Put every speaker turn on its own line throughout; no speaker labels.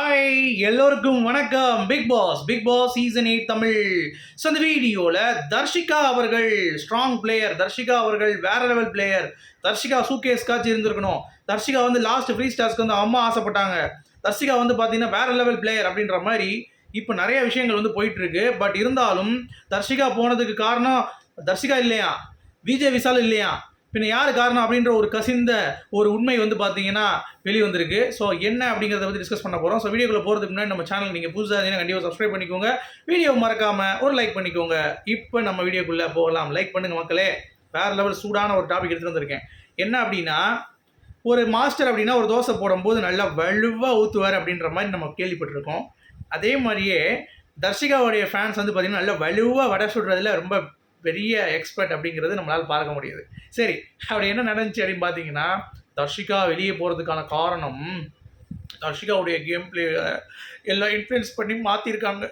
Hi எல்லோருக்கும் வணக்கம். Bigg Boss Bigg Boss season eight Tamil. So இந்த வீடியோவில் தர்ஷிகா அவர்கள் ஸ்ட்ராங் பிளேயர் தர்ஷிகா அவர்கள் வேற லெவல் பிளேயர் தர்ஷிகா சூகேஸ் காட்சி இருந்திருக்கணும். தர்ஷிகா வந்து லாஸ்ட் ஃப்ரீ ஸ்டார்ஸ்க்கு வந்து அம்மா ஆசைப்பட்டாங்க. தர்ஷிகா வந்து பார்த்தீங்கன்னா வேற லெவல் பிளேயர் அப்படின்ற மாதிரி இப்போ நிறைய விஷயங்கள் வந்து போயிட்டுருக்கு. பட் இருந்தாலும் தர்ஷிகா போனதுக்கு காரணம் தர்ஷிகா இல்லையா? விஜய் விசால் இல்லையா? பின்ன யார் காரணம் அப்படின்ற ஒரு கசிந்த ஒரு உண்மை வந்து பார்த்தீங்கன்னா வெளியே வந்திருக்கு. ஸோ என்ன அப்படிங்கிறத பற்றி டிஸ்கஸ் பண்ண போகிறோம் ஸோ வீடியோக்குள்ள போகிறதுக்கு முன்னாடி நம்ம சேனல் நீங்கள் புதுசாக இருந்தீங்கன்னா கண்டிப்பாக சப்ஸ்கிரைப் பண்ணிக்கோங்க. வீடியோ மறக்காமல் ஒரு லைக் பண்ணிக்கோங்க. இப்போ நம்ம வீடியோக்குள்ளே போகலாம். லைக் பண்ணுங்கள் மக்களே. வேறு லெவல் சூடான ஒரு டாபிக் எடுத்துகிட்டு வந்திருக்கேன். என்ன அப்படின்னா ஒரு மாஸ்டர் அப்படின்னா ஒரு தோசை போடும்போது நல்லா வலுவாக ஊற்றுவார் அப்படின்ற மாதிரி நம்ம கேள்விப்பட்டிருக்கோம். அதே மாதிரியே தர்ஷிகாவுடைய ஃபேன்ஸ் வந்து பார்த்திங்கன்னா நல்லா வலுவாக வடை சுடுறதுல ரொம்ப பெரிய எக்ஸ்பர்ட் அப்படிங்கிறது நம்மளால் பார்க்க முடியுது. சரி அப்படி என்ன நடந்துச்சு அப்படின்னு பார்த்தீங்கன்னா தர்ஷிகா வெளியே போகிறதுக்கான காரணம் தர்ஷிகாவுடைய கேம் பிளே எல்லாம் இன்ஃப்ளூயன்ஸ் பண்ணி மாற்றிருக்காங்க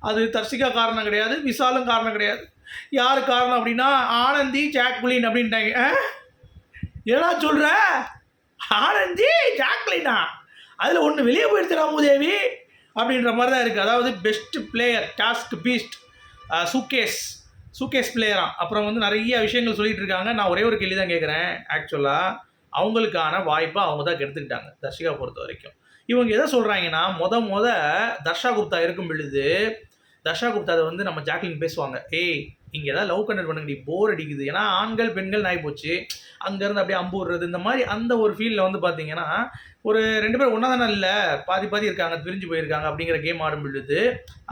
அது தர்ஷிகா காரணம் கிடையாது விசாலும் காரணம் கிடையாது. யார் காரணம் அப்படின்னா ஆனந்தி ஜாக்லின் அப்படின்ட்டாங்க. ஆ? சொல்கிற ஆனந்தி ஜாக்லினா? அதில் ஒன்று வெளியே போயிடுச்சு ராமுதேவி அப்படின்ற மாதிரி தான் இருக்குது அதாவது பெஸ்ட் பிளேயர் டாஸ்க் பீஸ்ட் சுகேஸ் சூகேஸ் பிளேயரா அப்புறம் வந்து நிறைய விஷயங்கள் சொல்லிட்டு இருக்காங்க. நான் ஒரே ஒரு கேள்வி தான் கேட்குறேன் ஆக்சுவலாக அவங்களுக்கான வாய்ப்பை அவங்க தான் கெடுத்துக்கிட்டாங்க தர்ஷிகா பொறுத்த வரைக்கும். இவங்க எதை சொல்கிறாங்கன்னா முத முத தர்ஷா குப்தா இருக்கும் பொழுது தர்ஷா குப்தா அதை வந்து நம்ம ஜாக்லின் பேசுவாங்க ஏய் இங்கே ஏதாவது லவ் கண்டென்ட் பண்ணுங்கடி போர் அடிக்குது. ஏன்னா ஆண்கள் பெண்கள் நாய் போச்சு. அங்கேருந்து அப்படியே அம்பு விடுறது இந்த மாதிரி அந்த ஒரு ஃபீல்டில் வந்து பார்த்தீங்கன்னா ஒரு ரெண்டு பேரும் ஒன்றா தானே இல்லை பாதி பாதி இருக்காங்க பிரிஞ்சு போயிருக்காங்க அப்படிங்கிற கேம் ஆடும் பொழுது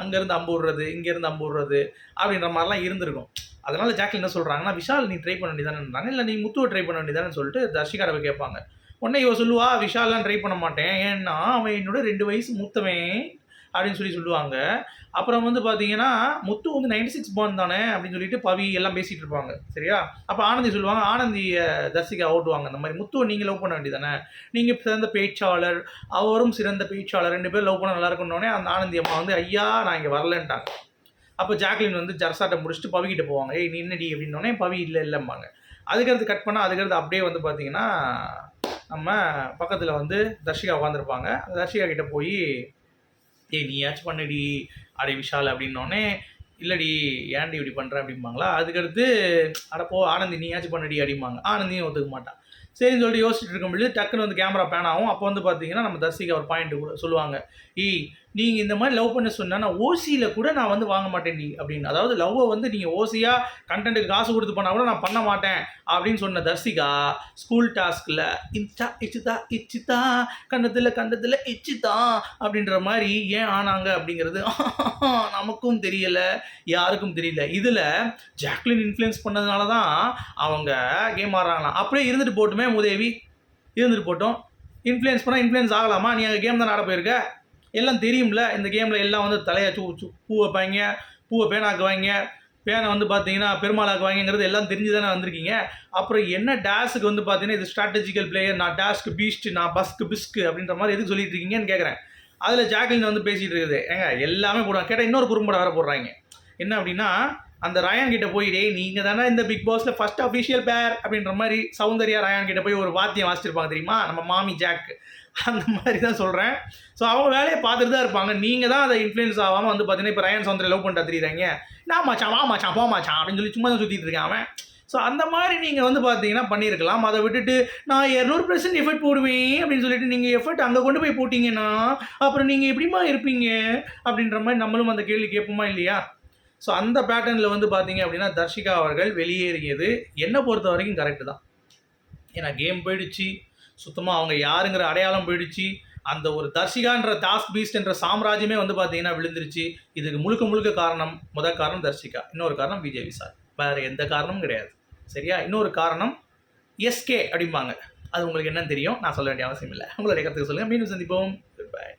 அங்கேருந்து அம்பு விடுறது இங்கேருந்து அம்பு விடுறது அப்படின்ற மாதிரிலாம் இருந்திருக்கும். அதனால ஜாக்லின் என்ன சொல்கிறாங்கன்னா விஷால் நீ ட்ரை பண்ண வேண்டியதானேன்றாங்க இல்லை நீ முத்துவை ட்ரை பண்ண வேண்டியதானே சொல்லிட்டு தர்ஷிகாவை கேட்பாங்க. உடனே இவ சொல்லுவா விஷால்லாம் ட்ரை பண்ண மாட்டேன். ஏன்னா அவன் என்னோட ரெண்டு வயசு மூத்தவன். அப்படின்னு சொல்லி சொல்லுவாங்க. அப்புறம் வந்து பார்த்தீங்கன்னா முத்து வந்து நைன்டி சிக்ஸ் பான் தானே அப்படின்னு சொல்லிட்டு பவி எல்லாம் பேசிகிட்டு இருப்பாங்க. சரியா? அப்போ ஆனந்தி சொல்லுவாங்க ஆனந்தியை அஹ், ஓட்டுவாங்க. இந்த மாதிரி முத்துவை நீங்கள் லவ் பண்ண வேண்டியதானே நீங்கள் சிறந்த பேச்சாளர் அவரும் சிறந்த பேச்சாளர் ரெண்டு பேரும் லவ் பண்ண நல்லா இருக்குன்னொடனே அந்த ஆனந்தி அம்மா வந்து ஐயா நான் இங்கே வரலன்ட்டாங்க. அப்போ ஜாக்லின் வந்து ஜர்சாட்டை முடிச்சுட்டு பவிக்கிட்ட போவாங்க. ஏய் நீ அப்படின்னோடனே பவி இல்லை இல்லைம்பாங்க. அதுக்கடுத்து கட் பண்ணால் அதுக்கடுத்து அப்படியே வந்து பார்த்தீங்கன்னா நம்ம பக்கத்தில் வந்து தர்ஷிகா உட்காந்துருப்பாங்க அந்த தர்ஷிகா கிட்டே போய் ஏய் நீயாச்சும் பண்ணடி அடே விஷால் அப்படின்னோடனே இல்லடி ஏன்டி இப்படி பண்ணுற அப்படிம்பாங்களா? அதுக்கடுத்து அடப்போ ஆனந்தி நீயாச்சும் பண்ணடி அப்படிம்பாங்க. ஆனந்தியும் ஒத்துக்க மாட்டான் சரின்னு சொல்லிட்டு யோசிச்சுட்டு இருக்கும் பொழுது டக்குன்னு வந்து கேமரா பேன் ஆகும். அப்போ வந்து பார்த்தீங்கன்னா நம்ம தர்சிக்கு ஒரு பாயிண்ட் கூட சொல்லுவாங்க. ஈ நீங்கள் இந்த மாதிரி லவ் பண்ண சொன்னால் நான் ஓசியில் கூட நான் வந்து வாங்க மாட்டேன் நீ அப்படின்னு. அதாவது லவ்வை வந்து நீங்கள் ஓசியாக கண்டென்ட்டுக்கு காசு கொடுத்து பண்ணால் கூட நான் பண்ண மாட்டேன் அப்படின்னு சொன்ன தர்சிகா ஸ்கூல் டாஸ்கில் இச்சா இச்சுதா இச்சுதா கண்டத்தில் கண்டத்தில் இச்சுதா அப்படின்ற மாதிரி ஏன் ஆனாங்க அப்படிங்கிறது நமக்கும் தெரியல யாருக்கும் தெரியல. இதில் ஜாக்லின் இன்ஃப்ளூயன்ஸ் பண்ணதுனால தான் அவங்க கேம் ஆடுறாங்களாம். அப்படியே இருந்துட்டு போட்டுமே உதவி இருந்துட்டு போட்டோம். இன்ஃப்ளூயன்ஸ் பண்ணால் இன்ஃப்ளூயன்ஸ் ஆகலாமா? நீ அங்கே கேம் தான் ஆட போயிருக்க? எல்லாம் தெரியும்ல இந்த கேமில் எல்லாம் வந்து தலையை சூ சூ பூ வைப்பாங்க பூவை பேனாக்குவாங்க பேனை வந்து பார்த்தீங்கன்னா பெருமாளாக்குவாங்கிறது எல்லாம் தெரிஞ்சு தானே வந்திருக்கீங்க. அப்புறம் என்ன டேஸுக்கு வந்து பார்த்தீங்கன்னா இது ஸ்ட்ராட்டஜிக்கல் பிளேயர் நான் டேஸ்க்கு பீஸ்ட் நான் பஸ்க்கு பிஸ்க்கு அப்படின்ற மாதிரி எதுக்கு சொல்லிட்டு இருக்கீங்கன்னு கேட்குறேன் அதில் ஜாக்லின் வந்து பேசிகிட்டு இருக்குது. ஏங்க எல்லாமே போடுவாங்க. கேட்டால் இன்னொரு குறும்படம் வேறு போடுறாங்க. என்ன அப்படின்னா அந்த ரயான் கிட்ட போய் நீங்கள் தானே இந்த பிக் பாஸில் ஃபர்ஸ்ட் அஃபிஷியல் பேர் அப்படின்ற மாதிரி சௌந்தர்யா ரயான் கிட்ட போய் ஒரு வாத்தியம் வாசிச்சிருப்பாங்க தெரியுமா? நம்ம மாமி ஜாக். அந்த மாதிரி தான் சொல்கிறேன் ஸோ அவங்க வேலையை பார்த்துட்டு தான் இருப்பாங்க. நீங்கள் தான் அதை இன்ஃப்ளூயன்ஸ் ஆகாமல் வந்து பார்த்தீங்கன்னா இப்போ ரயன் சௌந்தர்யா லவ் பண்ணிட்டு தெரியுறாங்க நான் மச்சான் வா மச்சான் போ மச்சான் அப்படின்னு சொல்லி சும்மா தான் சுற்றிட்டு இருக்கான் அவன். ஸோ அந்த மாதிரி நீங்கள் வந்து பார்த்தீங்கன்னா பண்ணியிருக்கலாம். அதை விட்டுட்டு நான் இரநூறு பர்சன்ட் எஃபர்ட் போடுவேன் அப்படின்னு சொல்லிட்டு நீங்கள் எஃபர்ட் அங்கே கொண்டு போய் போட்டிங்கன்னா அப்புறம் நீங்கள் எப்படிமா இருப்பீங்க? அப்படின்ற மாதிரி நம்மளும் அந்த கேள்வி கேட்போமா இல்லையா? ஸோ அந்த பேட்டர்னில் வந்து பார்த்தீங்க அப்படின்னா தர்ஷிகா அவர்கள் வெளியேறியது என்னை பொறுத்த வரைக்கும் கரெக்டு தான். ஏன்னா கேம் போயிடுச்சு. சுத்தமாக அவங்க யாருங்கிற அடையாளம் போயிடுச்சு. அந்த ஒரு தர்ஷிகான்ற டாஸ்க் பீஸ்ட் என்ற சாம்ராஜ்யமே வந்து பார்த்தீங்கன்னா விழுந்துருச்சு. இதுக்கு முழுக்க முழுக்க காரணம் முத காரணம் தர்ஷிகா. இன்னொரு காரணம் விஜய் விசால். வேறு எந்த காரணமும் கிடையாது. சரியா? இன்னொரு காரணம் எஸ்கே அப்படிம்பாங்க. அது உங்களுக்கு என்னன்னு தெரியும். நான் சொல்ல வேண்டிய அவசியம் இல்லை. உங்களுடைய கருத்துக்கு சொல்லுங்கள் மீண்டும் சந்திப்போம். பாய்